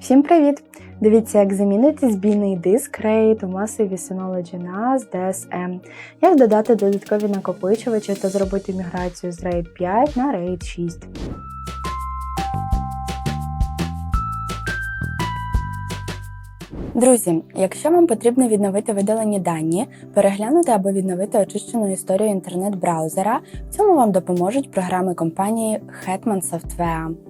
Всім привіт! Дивіться, як замінити збійний диск RAID у масиві Synology NAS DSM, як додати додаткові накопичувачі та зробити міграцію з RAID 5 на RAID 6. Друзі, якщо вам потрібно відновити видалені дані, переглянути або відновити очищену історію інтернет-браузера, в цьому вам допоможуть програми компанії Hetman Software.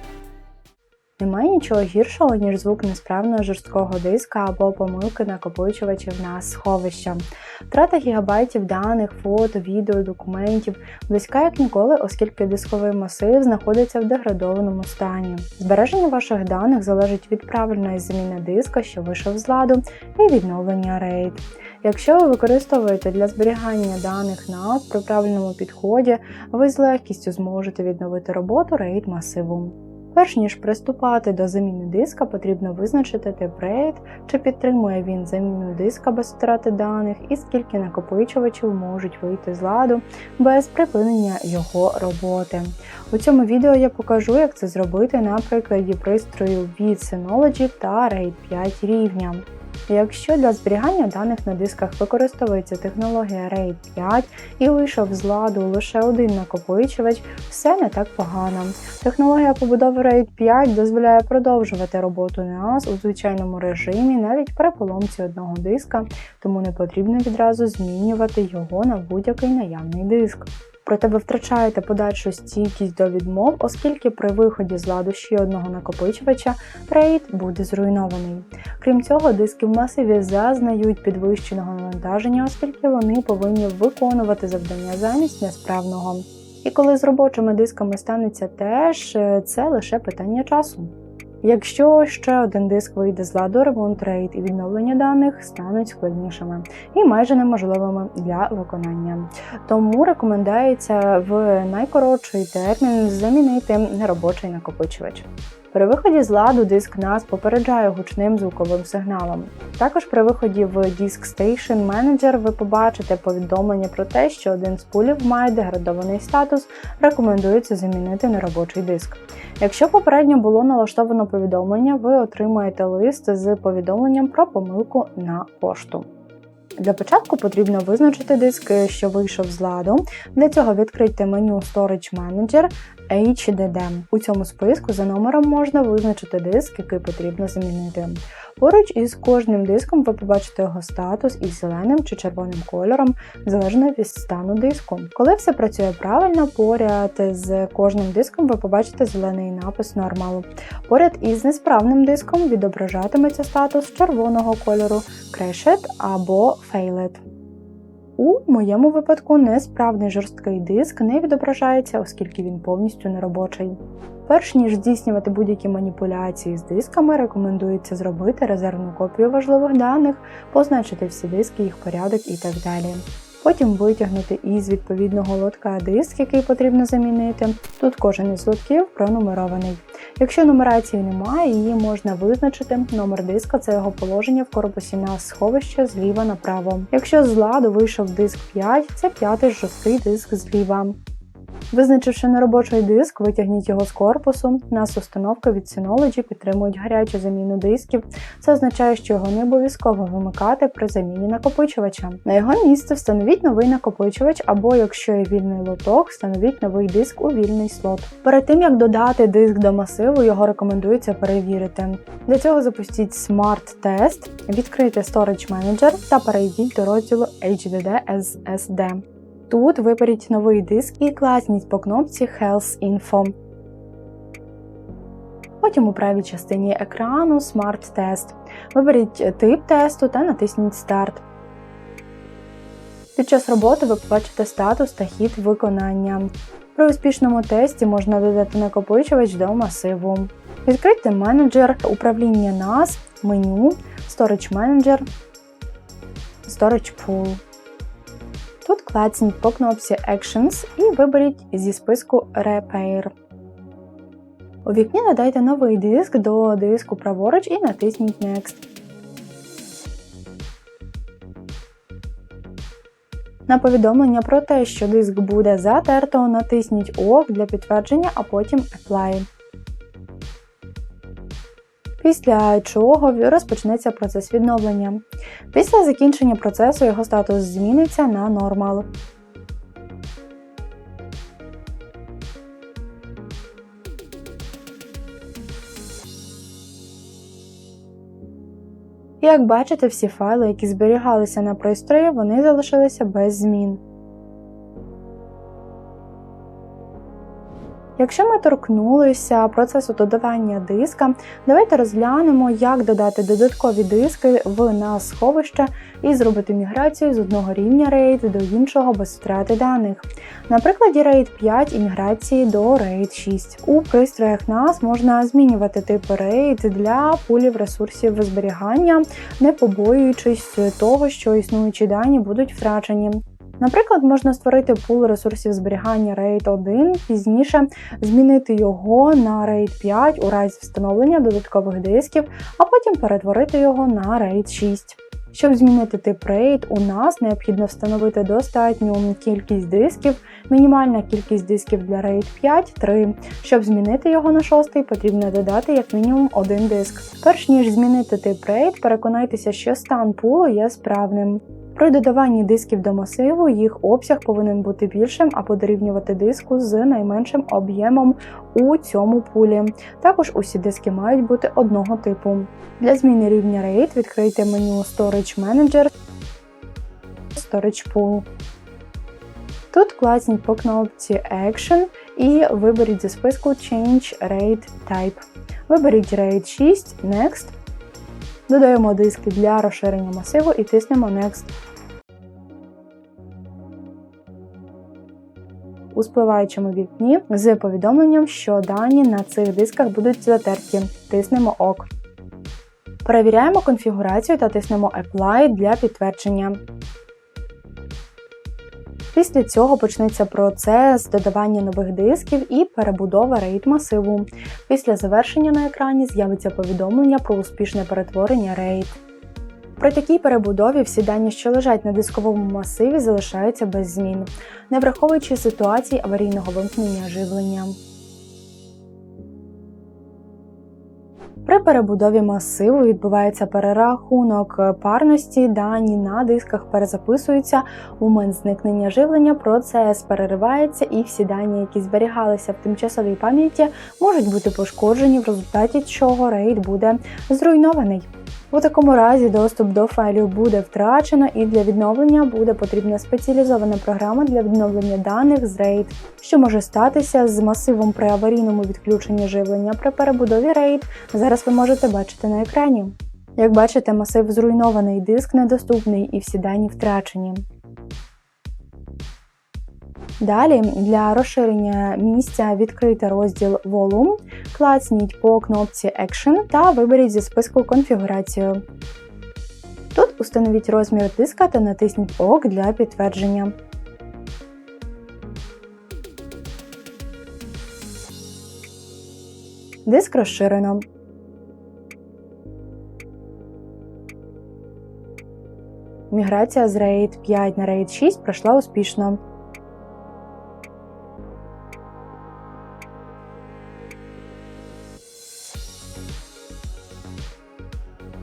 Немає нічого гіршого, ніж звук несправного жорсткого диска або помилки накопичувачів на сховища. Втрата гігабайтів даних, фото, відео, документів близька як ніколи, оскільки дисковий масив знаходиться в деградованому стані. Збереження ваших даних залежить від правильної заміни диска, що вийшов з ладу, і відновлення RAID. Якщо ви використовуєте для зберігання даних NAS при правильному підході, ви з легкістю зможете відновити роботу RAID масиву. Перш ніж приступати до заміни диска, потрібно визначити тип RAID, чи підтримує він заміну диска без втрати даних, і скільки накопичувачів можуть вийти з ладу без припинення його роботи. У цьому відео я покажу, як це зробити на прикладі пристрою від Synology та RAID 5 рівня. Якщо для зберігання даних на дисках використовується технологія RAID 5 і вийшов з ладу лише один накопичувач, все не так погано. Технологія побудови RAID 5 дозволяє продовжувати роботу NAS у звичайному режимі навіть при поломці одного диска, тому не потрібно відразу змінювати його на будь-який наявний диск проте ви втрачаєте подальшу стійкість до відмов, оскільки при виході з ладу ще одного накопичувача RAID буде зруйнований. Крім цього, диски в масиві зазнають підвищеного навантаження, оскільки вони повинні виконувати завдання замість несправного. І коли з робочими дисками станеться теж, е, це лише питання часу. Якщо ще один диск вийде з ладу, ремонт рейд і відновлення даних стануть складнішими і майже неможливими для виконання. Тому рекомендується в найкоротший термін замінити неробочий накопичувач. При виході з ладу диск NAS попереджає гучним звуковим сигналом. Також при виході в Disk Station Manager ви побачите повідомлення про те, що один з пулів має деградований статус, рекомендується замінити неробочий диск. Якщо попередньо було налаштовано повідомлення, ви отримаєте лист з повідомленням про помилку на пошту. Для початку потрібно визначити диск, що вийшов з ладу. Для цього відкрийте меню Storage Manager HDD. У цьому списку за номером можна визначити диск, який потрібно замінити. Поруч із кожним диском ви побачите його статус із зеленим чи червоним кольором, залежно від стану диску. Коли все працює правильно, поряд з кожним диском ви побачите зелений напис нормалу. Поряд із несправним диском відображатиметься статус червоного кольору Crashed або Failed. У моєму випадку несправний жорсткий диск не відображається, оскільки він повністю неробочий. Перш ніж здійснювати будь-які маніпуляції з дисками, рекомендується зробити резервну копію важливих даних, позначити всі диски, їх порядок і так далі. Потім витягнути із відповідного лотка диск, який потрібно замінити. Тут кожен із лотків пронумерований. Якщо нумерації немає, її можна визначити. Номер диска це його положення в корпусі на сховище зліва направо. Якщо з ладу вийшов диск 5, це п'ятий жорсткий диск зліва. Визначивши неробочий диск, витягніть його з корпусу. Нас установки від Synology підтримують гарячу заміну дисків. Це означає, що його не обов'язково вимикати при заміні накопичувача. На його місце встановіть новий накопичувач, або якщо є вільний лоток, встановіть новий диск у вільний слот. Перед тим як додати диск до масиву, його рекомендується перевірити. Для цього запустіть Test, відкрийте Storage Manager та перейдіть до розділу HDD SSD. Тут виберіть новий диск і класніть по кнопці Health Info. Потім у правій частині екрану Smart Test. Виберіть тип тесту та натисніть Старт. Під час роботи ви побачите статус та хід виконання. При успішному тесті можна додати накопичувач до масиву. Відкрийте менеджер управління NAS, меню, Storage Manager, Storage Pool. Клацніть по кнопці Actions і виберіть зі списку Repair. У вікні надайте новий диск до диску праворуч і натисніть Next. На повідомлення про те, що диск буде затерто, натисніть ОК для підтвердження, а потім Apply. Після чого розпочнеться процес відновлення. Після закінчення процесу його статус зміниться на нормал. Як бачите, всі файли, які зберігалися на пристрої, вони залишилися без змін. Якщо ми торкнулися процесу додавання диска, давайте розглянемо, як додати додаткові диски в NAS сховище і зробити міграцію з одного рівня RAID до іншого без втрати даних. На прикладі RAID 5 і міграції до RAID 6. У пристроях NAS можна змінювати типи RAID для пулів ресурсів зберігання, не побоюючись того, що існуючі дані будуть втрачені. Наприклад, можна створити пул ресурсів зберігання RAID 1, пізніше змінити його на RAID 5 у разі встановлення додаткових дисків, а потім перетворити його на RAID 6. Щоб змінити тип RAID, у нас необхідно встановити достатню кількість дисків, мінімальна кількість дисків для RAID 5 3. Щоб змінити його на 6, потрібно додати як мінімум один диск. Перш ніж змінити тип RAID, переконайтеся, що стан пулу є справним. При додаванні дисків до масиву їх обсяг повинен бути більшим або дорівнювати диску з найменшим об'ємом у цьому пулі. Також усі диски мають бути одного типу. Для зміни рівня RAID відкрийте меню Storage Manager, Storage Pool. Тут класніть по кнопці Action і виберіть зі списку Change RAID Type. Виберіть RAID 6, Next. Додаємо диски для розширення масиву і тиснемо Next. У спливаючому вікні з повідомленням, що дані на цих дисках будуть затерті. Тиснемо ОК. Перевіряємо конфігурацію та тиснемо Apply для підтвердження. Після цього почнеться процес додавання нових дисків і перебудова RAID масиву. Після завершення на екрані з'явиться повідомлення про успішне перетворення RAID. При такій перебудові всі дані, що лежать на дисковому масиві, залишаються без змін, не враховуючи ситуації аварійного вимкнення живлення. При перебудові масиву відбувається перерахунок парності, дані на дисках перезаписуються, момент зникнення живлення процес переривається, і всі дані, які зберігалися в тимчасовій пам'яті, можуть бути пошкоджені, в результаті чого рейд буде зруйнований. У такому разі доступ до файлів буде втрачено, і для відновлення буде потрібна спеціалізована програма для відновлення даних з RAID, що може статися з масивом при аварійному відключенні живлення при перебудові RAID. Зараз ви можете бачити на екрані. Як бачите, масив зруйнований, диск недоступний і всі дані втрачені. Далі для розширення місця відкрити розділ Volume, клацніть по кнопці Action та виберіть зі списку конфігурацію. Тут установіть розмір диска та натисніть ОК для підтвердження. Диск розширено. Міграція з RAID 5 на RAID 6 пройшла успішно.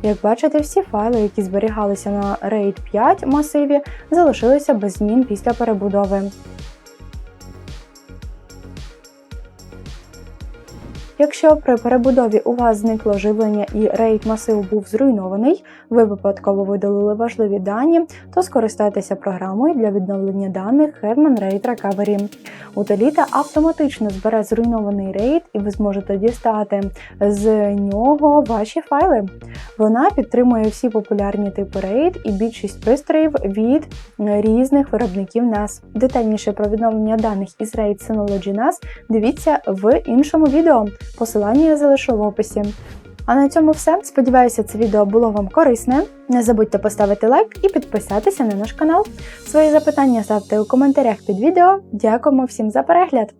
Як бачите, всі файли, які зберігалися на RAID 5 масиві, залишилися без змін після перебудови. Якщо при перебудові у вас зникло живлення і рейд масиву був зруйнований, ви випадково видалили важливі дані, то скористайтеся програмою для відновлення даних Hetman RAID Recovery. Утиліта автоматично збере зруйнований рейд, і ви зможете дістати з нього ваші файли. Вона підтримує всі популярні типи RAID і більшість пристроїв від різних виробників NAS. Детальніше про відновлення даних із RAID Synology NAS дивіться в іншому відео. Посилання я залишу в описі. А на цьому все. Сподіваюся, це відео було вам корисне. Не забудьте поставити лайк і підписатися на наш канал. Свої запитання ставте у коментарях під відео. Дякуємо всім за перегляд!